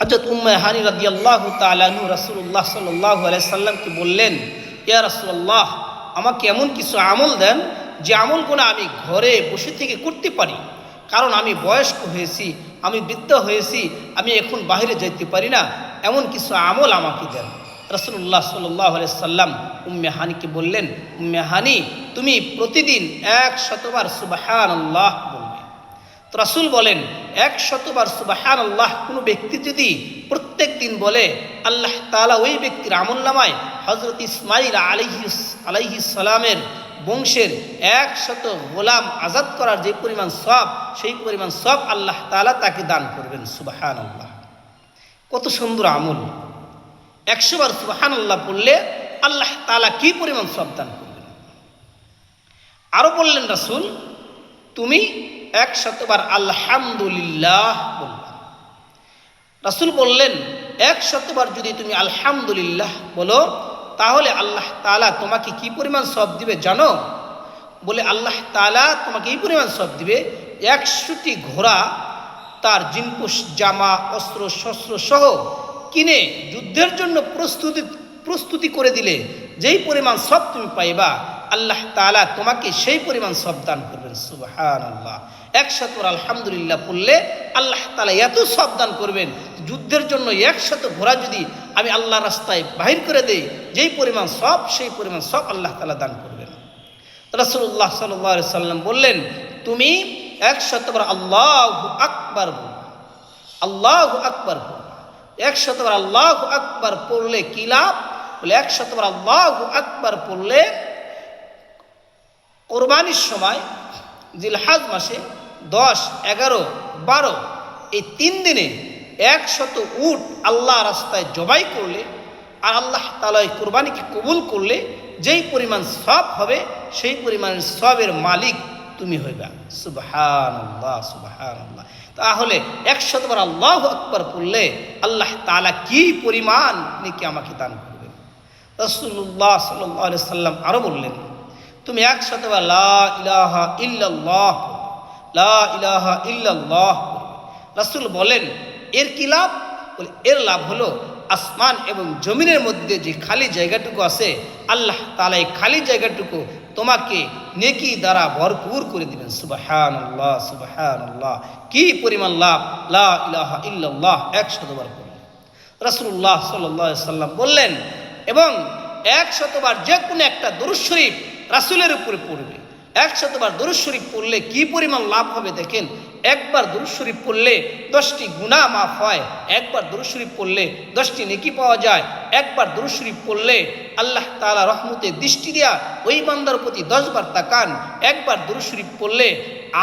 হজরত উম্মে হানি রাদি আল্লাহ তালু রাসুল্লাহ সাল্লাহ সাল্লামকে বললেন, ইয়া রাসুল্লাহ আমাকে এমন কিছু আমল দেন যে আমলগুলো আমি ঘরে বসে থেকে করতে পারি। কারণ আমি বয়স্ক হয়েছি, আমি বৃদ্ধ হয়েছি, আমি এখন বাইরে যেতে পারি না। এমন কিছু আমল আমাকে দেন। রসুল্লাহ সাল্লাহ সাল্লাম উম্মে হানিকে বললেন, উম্মে হানি, তুমি প্রতিদিন এক শতবার সুবাহান আল্লাহ বলবে। রাসুল বলেন, এক শতবার সুবাহান আল্লাহ কোনো ব্যক্তি যদি প্রত্যেক দিন বলে, আল্লাহ তালা ওই ব্যক্তির আমল নামায় হজরত ইসমাইল আলহি আলাইহি সালামের বংশের এক শত গোলাম আজাদ করার যে পরিমাণ সব, সেই পরিমাণ সব আল্লাহ তালা তাকে দান করবেন সুবাহান আল্লাহ কত সুন্দর আমল। একশোবার সুবাহান আল্লাহ পড়লে আল্লাহ তালা কি পরিমাণ সব দান করবেন? আরও বললেন রাসুল তুমি এক শতবার আলহামদুলিল্লাহ বলবে। রাসুল বললেন এক শতবার যদি তুমি আলহামদুলিল্লাহ বলো, তাহলে আল্লাহ তালা তোমাকে কি পরিমাণ সব দিবে জানো? বলে, আল্লাহ তালা তোমাকে এই পরিমাণ সব দিবে, একশোটি ঘোড়া তার জিনকুশ, জামা, অস্ত্র, শস্ত্র সহ কিনে যুদ্ধের জন্য প্রস্তুতি প্রস্তুতি করে দিলে যেই পরিমাণ সব তুমি পাইবা আল্লাহ তালা তোমাকে সেই পরিমাণ সব দান করবেন সুবাহান আল্লাহ একশত আলহামদুলিল্লাহ পড়লে আল্লাহ তালা এত সব দান করবেন, যুদ্ধের জন্য একশত ঘোড়া যদি আমি আল্লাহ রাস্তায় বাহির করে দেই, যেই পরিমাণ সব, সেই পরিমাণ সব আল্লাহ তালা দান করবেন। রসুল্লাহ সাল্লাহ সাল্লাম বললেন, তুমি একশতবার আল্লাহ আকবার আল্লাহ আকবার একশতবার আল্লাহ আকবার পড়লে কি লাভ? বলে একশতবার আল্লাহ আকবার পড়লে কোরবানির সময় জিলহাজ মাসে দশ, এগারো, বারো, এই তিন দিনে একশত উট আল্লাহ রাস্তায় জবাই করলে আর আল্লাহ তালা এই কোরবানিকে কবুল করলে যেই পরিমাণ সব হবে, সেই পরিমাণের সবের মালিক তুমি হইবা। সুবাহান আল্লাহ সুবাহান আল্লাহ তাহলে একশতবার আল্লাহ আকবর পড়লে আল্লাহ তালা কি পরিমাণ নাকি আমাকে দান করবেন? রসুল্লাহ সাল্লাহ সাল্লাম আরও বললেন তুমি একশতবার লা ইলাহা ইল্লাল্লাহ লা রাসূল বলেন, এর কি লাভ? বলে, এর লাভ হলো আসমান এবং জমিনের মধ্যে যে খালি জায়গাটুকু আছে, আল্লাহ তালা এই খালি জায়গাটুকু তোমাকে নেকি দ্বারা ভরপুর করে দিবেন। সুবাহান আল্লাহ সুবাহান আল্লাহ কি পরিমাণ লাভ? লা ইলাহা ইল্লাল্লাহ একশতবার করলেন রাসূলুল্লাহ সাল্লাহ সাল্লাম বললেন, এবং একশতবার যে কোনো একটা দরুদ শরীফ রাসুলের উপরে পড়বে। একশতবার দরুদ শরীফ পড়লে কি পরিমাণ লাভ হবে দেখেন? একবার দরুদ শরীফ পড়লে দশটি গুণা মাফ হয়, একবার দরুদ শরীফ পড়লে দশটি নেকি পাওয়া যায়, একবার দরুদ শরীফ পড়লে আল্লাহ তালা রহমতে দৃষ্টি দেয়া ওই বান্দার প্রতি দশবার তাকান, একবার দরুদ শরীফ পড়লে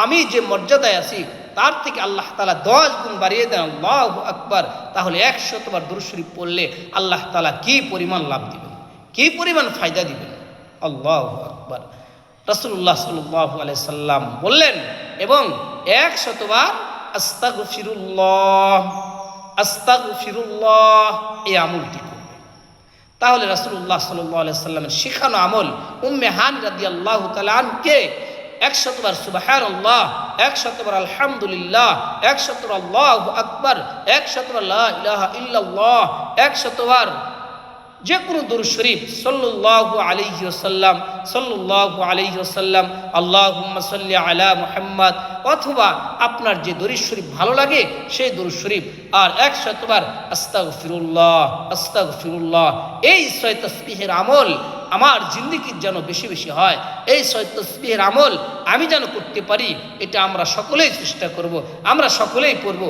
আমি যে মর্যাদায় আছি, তার থেকে আল্লাহ তালা দশ গুণ বাড়িয়ে দেন, আল্লাহ আকবার। তাহলে একশতবার দরুদ শরীফ পড়লে আল্লাহ তালা কি পরিমাণ লাভ দিবেন? কি পরিমাণ ফায়দা দিবেন? আল্লাহ আকবার। রসুল্লাহ সাল্লাহ সাল্লাম বললেন, এবং এক শতবার আস্তাগ ফিরুল্লাহ আস্তাগ ফিরুল্লাহ এই আমলটি করবে। তাহলে রসুল্লাহ সাল্লাহ সাল্লামের শিখানো আমল উম্মে হান রাদি আল্লাহ তালকে এক শতবার সুবাহান আল্লাহ এক শতবার আলহামদুলিল্লাহ এক শতবার আল্লাহ আকবর এক শতবার ইলাহা ইল্লাল্লাহ এক শতবার যে কোনো দুর শরীফ সল্লাহ আলহি ওসাল্লাম সল্লাহ আলহি ওসাল্লাম আল্লাহ সাল্লি আলা মুহাম্মদ, অথবা আপনার যে দরিদ শরীফ ভালো লাগে, সেই দরুদ শরীফ আর এক শতবার আস্তাগ ফিরুল্লাহ আস্তাগ ফিরুল্লাহ এই ছয় তসবিহের আমল আমার জিন্দিগির যেন বেশি বেশি হয়, এই ছয় তসবিহের আমল আমি যেন করতে পারি, এটা আমরা সকলেই চেষ্টা করব। আমরা সকলেই পড়ব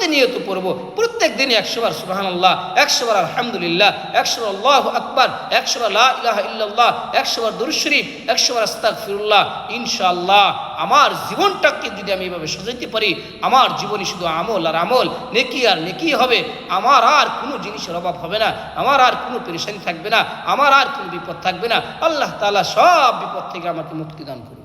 প্রতিনিয়ত পড়ব প্রত্যেক দিনে একশোবার সুবাহান আল্লাহ একশোবার আলহামদুলিল্লাহ একশোবার আল্লাহ আকবর একশোবার লাহ ইল্লাল্লাহ, একশোবার দরুদ শরীফ, একশোবার আস্তাক ফিরুল্লাহ ইনশাআল্লাহ আমার জীবনটাকে যদি আমি এভাবে সাজাইতে পারি, আমার জীবনে শুধু আমল আর আমল, নেকি আর নেকি হবে। আমার আর কোনো জিনিসের অভাব হবে না, আমার আর কোনো পেরেশানি থাকবে না, আমার আর কোনো বিপদ থাকবে না। আল্লাহ তালা সব বিপদ থেকে আমাকে মুক্তি দান করবে